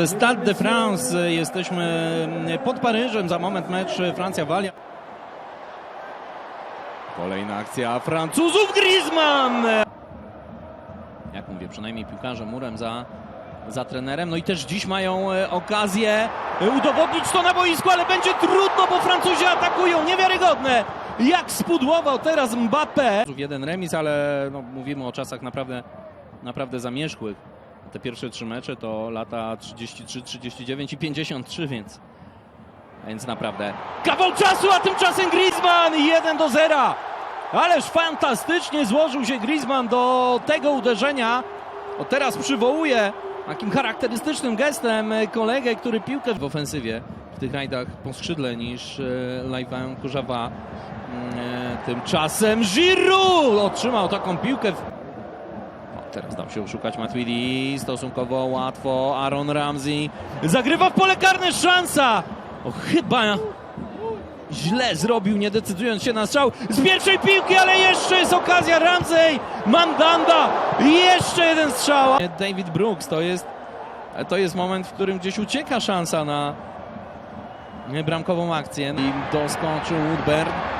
ze Stade de France. Jesteśmy pod Paryżem. Za moment mecz Francja-Walia. Kolejna akcja Francuzów. Griezmann! Jak mówię, przynajmniej piłkarze murem za, za trenerem. No i też dziś mają e, okazję e, udowodnić to na boisku, ale będzie trudno, bo Francuzi atakują. Niewiarygodne! Jak spudłował teraz Mbappé. Jeden remis, ale no, mówimy o czasach naprawdę, naprawdę zamierzchłych. Te pierwsze trzy mecze to lata 33, 39 i 53, więc, więc naprawdę kawał czasu, a tymczasem Griezmann 1 do 0. Ależ fantastycznie złożył się Griezmann do tego uderzenia. O teraz przywołuje takim charakterystycznym gestem kolegę, który piłkę w ofensywie w tych rajdach po skrzydle niż e, Laifin Kurzawa. Mm, e, Tymczasem Giroud otrzymał taką piłkę. W... Teraz dał się oszukać Matuidi stosunkowo łatwo. Aaron Ramsey zagrywa w pole karne szansa. O, chyba źle zrobił, nie decydując się na strzał z pierwszej piłki, ale jeszcze jest okazja Ramsey, Mandanda, jeszcze jeden strzał. David Brooks, to jest, to jest moment, w którym gdzieś ucieka szansa na bramkową akcję. I doskoczył Woodburn.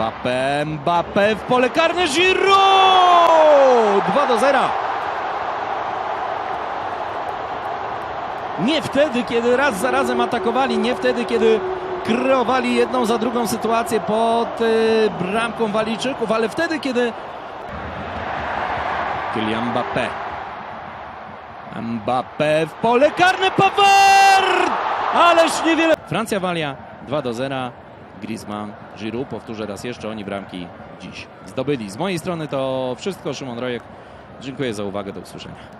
Mbappé, Mbappé w pole karne, Giroud! 2 do 0. Nie wtedy, kiedy raz za razem atakowali, nie wtedy, kiedy kreowali jedną za drugą sytuację pod y, bramką Walijczyków, ale wtedy, kiedy Kylian Mbappé. Mbappé w pole karne, Pavard! Ależ niewiele... Francja Walia 2 do 0. Griezmann, Giroud, powtórzę raz jeszcze, oni bramki dziś zdobyli. Z mojej strony to wszystko. Szymon Rojek, dziękuję za uwagę, do usłyszenia.